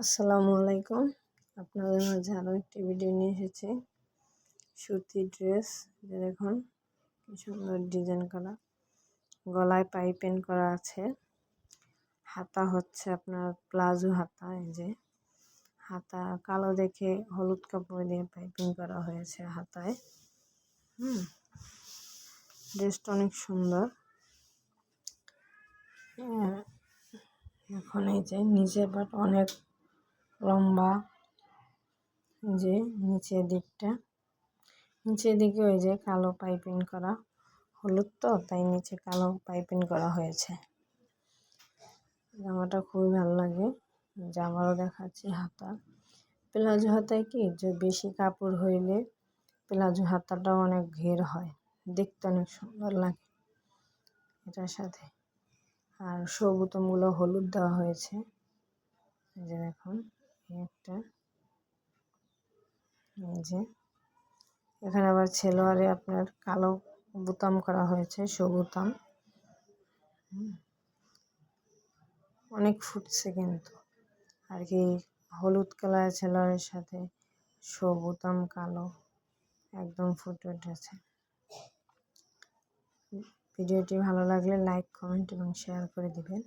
আসসালামু আলাইকুম। আপনাদের মাঝে আরও একটি ভিডিও নিয়ে এসেছি। সুতি ড্রেস যে দেখুন কি সুন্দর ডিজাইন করা। গলায় পাইপেন করা আছে। হাতা হচ্ছে আপনার প্লাজো হাতা এই যে। হাতা কালো দেখে হলুদ কাপড় দিয়ে পাইপিং করা হয়েছে হাতায়। হুম ড্রেসটা অনেক সুন্দর। হ্যাঁ, এখন এই যে নিচে বাট অনেক লম্বা, যে নিচের দিকটা। নিচের দিকে ওই যে কালো পাইপিং করা হলুদ তো, তাই নিচে কালো পাইপিং করা হয়েছে। জামাটা খুবই ভালো লাগে, জামারও দেখাচ্ছি হাতা। প্লাজো হাতায় কি, যে বেশি কাপড় হইলে প্লাজো হাতাটাও অনেক ঘের হয়, দেখতে অনেক সুন্দর লাগে এটার সাথে। আর সবুতমগুলো হলুদ দেওয়া হয়েছে যে দেখুন। একটা। যে, এখানে আবার ছেলোয়ারে আপনার কালো বোতাম করা হয়েছে, সবুতাম। অনেক ফুটছে কিন্তু। আর কি হলুদ কালার ছেলোয়ারের সাথে সবুতাম কালো একদম ফুটে উঠেছে। ভিডিওটি ভালো লাগলে লাইক, কমেন্ট এবং শেয়ার করে দিবেন।